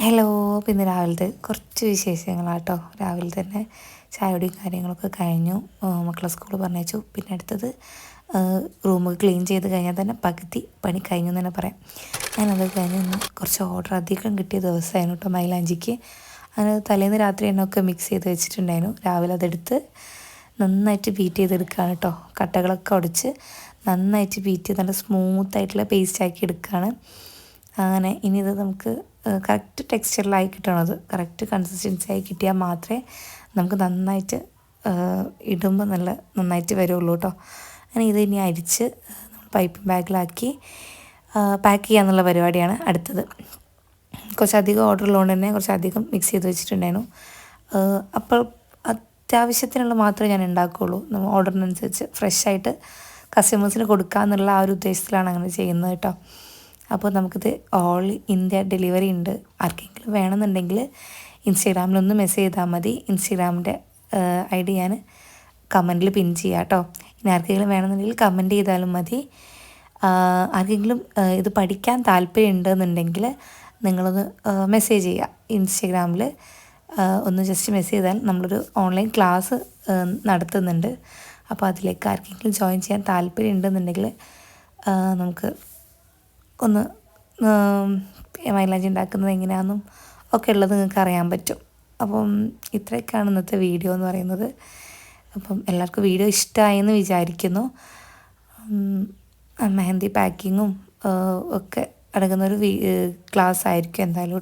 Hello പിന്നെ രാവിലത്തെ കുറച്ച് വിശേഷങ്ങളാട്ടോ. രാവിലെ തന്നെ ചായയുടെയും കാര്യങ്ങളൊക്കെ കഴിഞ്ഞു. മക്കളെ സ്കൂൾ പറഞ്ഞു പിന്നെ അടുത്തത് റൂം ക്ലീൻ ചെയ്ത് കഴിഞ്ഞാൽ തന്നെ പകുതി പണി കഴിഞ്ഞു എന്ന് തന്നെ പറയാം. ഞാനത് കഴിഞ്ഞ് കുറച്ച് ഓർഡർ അധികം കിട്ടിയ ദിവസമായിരുന്നു കേട്ടോ മൈലാഞ്ചിക്ക്. അങ്ങനെ തലേന്ന് രാത്രി എണ്ണമൊക്കെ മിക്സ് ചെയ്ത് വെച്ചിട്ടുണ്ടായിരുന്നു. രാവിലെ അതെടുത്ത് നന്നായിട്ട് ബീറ്റ് ചെയ്തെടുക്കുകയാണ് കേട്ടോ. കട്ടകളൊക്കെ ഉടച്ച് നന്നായിട്ട് ബീറ്റ് ചെയ്ത് നല്ല സ്മൂത്തായിട്ടുള്ള പേസ്റ്റ് ആക്കി എടുക്കുകയാണ്. അങ്ങനെ ഇനി ഇത് നമുക്ക് കറക്റ്റ് ടെക്സ്ചറിലായി കിട്ടണത് കറക്റ്റ് കൺസിസ്റ്റൻസി ആയി കിട്ടിയാൽ മാത്രമേ നമുക്ക് നന്നായിട്ട് ഇടുമ്പോൾ നല്ല നന്നായിട്ട് വരുള്ളൂ കേട്ടോ അങ്ങനെ ഇത് ഇനി അരിച്ച് നമ്മൾ പൈപ്പ് ബാഗിലാക്കി പാക്ക് ചെയ്യാന്നുള്ള പരിപാടിയാണ് അടുത്തത്. കുറച്ചധികം ഓർഡർ ഉള്ളതുകൊണ്ട് തന്നെ കുറച്ചധികം മിക്സ് ചെയ്ത് വെച്ചിട്ടുണ്ടായിരുന്നു. അപ്പോൾ അത്യാവശ്യത്തിനുള്ള മാത്രമേ ഞാൻ ഉണ്ടാക്കുകയുള്ളൂ. നമ്മൾ ഓർഡറിനനുസരിച്ച് ഫ്രഷ് ആയിട്ട് കസ്റ്റമേഴ്സിന് കൊടുക്കാമെന്നുള്ള ആ ഒരു ഉദ്ദേശത്തിലാണ് അങ്ങനെ ചെയ്യുന്നത് കേട്ടോ അപ്പോൾ നമുക്കിത് ഓൾ ഇന്ത്യ ഡെലിവറി ഉണ്ട്. ആർക്കെങ്കിലും വേണമെന്നുണ്ടെങ്കിൽ ഇൻസ്റ്റാഗ്രാമിലൊന്ന് മെസ്സേജ് ചെയ്താൽ മതി. ഇൻസ്റ്റഗ്രാമിന്റെ ഐ ഡി ഞാൻ കമന്റിൽ പിൻ ചെയ്യാം കേട്ടോ. ഇനി ആർക്കെങ്കിലും വേണമെന്നുണ്ടെങ്കിൽ കമന്റ് ചെയ്താലും മതി. ആർക്കെങ്കിലും ഇത് പഠിക്കാൻ താല്പര്യം ഉണ്ടെന്നുണ്ടെങ്കിൽ നിങ്ങളൊന്ന് മെസ്സേജ് ചെയ്യുക. ഇൻസ്റ്റഗ്രാമിൽ ഒന്ന് ജസ്റ്റ് മെസ്സേജ് ചെയ്താൽ നമ്മളൊരു ഓൺലൈൻ ക്ലാസ് നടത്തുന്നുണ്ട്. അപ്പോൾ അതിലേക്ക് ആർക്കെങ്കിലും ജോയിൻ ചെയ്യാൻ താല്പര്യം ഉണ്ടെന്നുണ്ടെങ്കിൽ നമുക്ക് ഒന്ന് മൈലാഞ്ചി ഉണ്ടാക്കുന്നത് എങ്ങനെയാണെന്നും ഒക്കെ ഉള്ളത് നിങ്ങൾക്ക് അറിയാൻ പറ്റും. അപ്പം ഇത്രയൊക്കെയാണ് ഇന്നത്തെ വീഡിയോ എന്ന് പറയുന്നത്. അപ്പം എല്ലാവർക്കും വീഡിയോ ഇഷ്ടമായെന്ന് വിചാരിക്കുന്നു. മെഹന്തി പാക്കിങ്ങും ഒക്കെ അടങ്ങുന്നൊരു ക്ലാസ് ആയിരിക്കും എന്തായാലും.